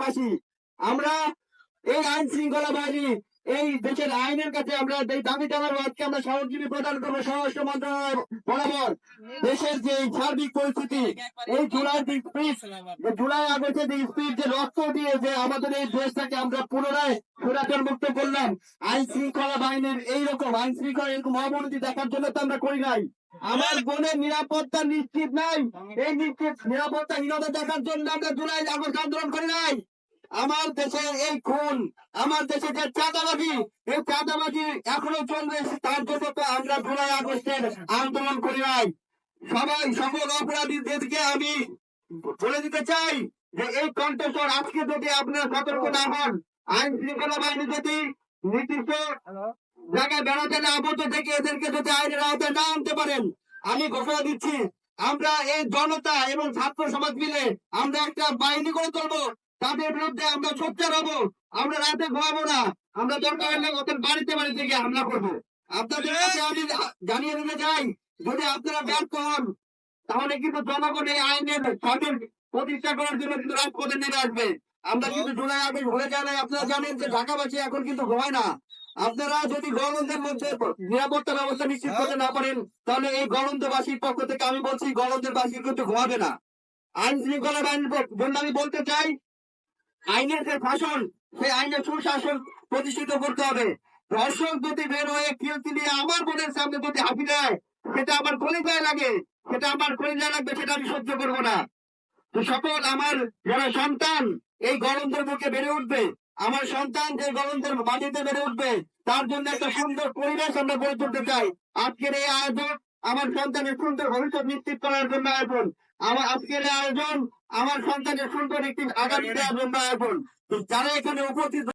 ফাঁসি আমরা এই আইন শৃঙ্খলা বাহিনী, এই দেশের আইনের কাছে আমরা এই দাবি জানাব, আজকে আমরা সহযোগী প্রদান করব স্বরাষ্ট্র মন্ত্রণালয় বরাবর। দেশের যে সার্বিক পরিস্থিতি, এই জুলাই জুলাই আগস্টে যে স্পিড যে রক্ত দিয়ে যে আমাদের এই দেশটাকে আমরা পুনরায় সুরাচার মুক্ত করলাম, আইন শৃঙ্খলা বাহিনীর এইরকম, আইন শৃঙ্খলা এরকম অবনতি দেখার জন্য তো আমরা করি নাই। আমার বোনের নিরাপত্তা নিশ্চিত নাই। এই নিশ্চিত নিরাপত্তাহীনতা দেখার জন্য আমরা জুলাই আগস্ট আন্দোলন করি নাই। আমার দেশে এই খুন, আমার দেশে যে চাঁদাবাজি, এই চাঁদাবাজি এখনও চলবে, তার জন্য তো আমরা জুলাই আগস্টের আন্দোলন করি নাই। সবাই সকল অপরাধীদেরকে আমি বলে দিতে চাই যে এই কণ্ঠস্বর আজকে যদি আপনারা সতর্ক না হন আইন শৃঙ্খলা বাহিনী যদি নির্দিষ্ট জায়গায় বেড়াতে না, আবদ্ধ থেকে এদেরকে যদি আইনের আওতায় না আনতে পারেন, আমি ঘোষণা দিচ্ছি, আমরা এই জনতা এবং ছাত্র সমাজ মিলে আমরা একটা বাহিনী করে তুলবো। তাদের বিরুদ্ধে আমরা সোচ্চার হব, আমরা রাতে ঘুমাবো না, আমরা দরকার হলে ওদের বাড়িতে বাড়িতে গিয়ে হামলা করব। আপনাদের কাছে আমি জানিয়ে দিতে চাই, যদি আপনারা ব্যর্থ হন, তাহলে কিন্তু জনগণ এই আইনের সঠিক প্রতিষ্ঠা করার জন্য কিন্তু রাজপথে নেমে আসবে। আমরা কিন্তু জুলাই আগস্ট হয়ে যায় আপনারা জানেন যে ঢাকাবাসী এখন কিন্তু ঘুমায় না। আপনারা যদি গলন্দের মধ্যে নিরাপত্তা ব্যবস্থা নিশ্চিত করতে না পারেন, তাহলে এই গলন্দবাসীর পক্ষ থেকে আমি বলছি গলন্দের বাসী কিন্তু ঘুমাবে না। আইন শৃঙ্খলা বাহিনীর জন্য আমি বলতে চাই, আইনের যে শাসন, সেই আইনের সুশাসন প্রতিষ্ঠিত করতে হবে। দর্শক যদি বের হয়ে কীর্তি নিয়ে আমার বোনের সামনে যদি হাঁপি দেয়, সেটা আমার কলিজায় লাগে, সেটা আমার কলিজায় লাগবে, সেটা আমি সহ্য করব না। তো সকল আমার যারা সন্তান, এই গরমদের মুখে বেড়ে উঠবে। আমার সন্তান যে গরমদের মাটিতে বেড়ে উঠবে, তার জন্য একটা সুন্দর পরিবেশ আমরা গড়ে তুলতে চাই। আজকের এই আয়োজন আমার সন্তানের সুন্দর ভবিষ্যৎ নিশ্চিত করার জন্য আয়োজন। আমার আজকের আয়োজন আমার সন্তানের সুন্দর একটি আগামী আয়োজন। যারা এখানে উপস্থিত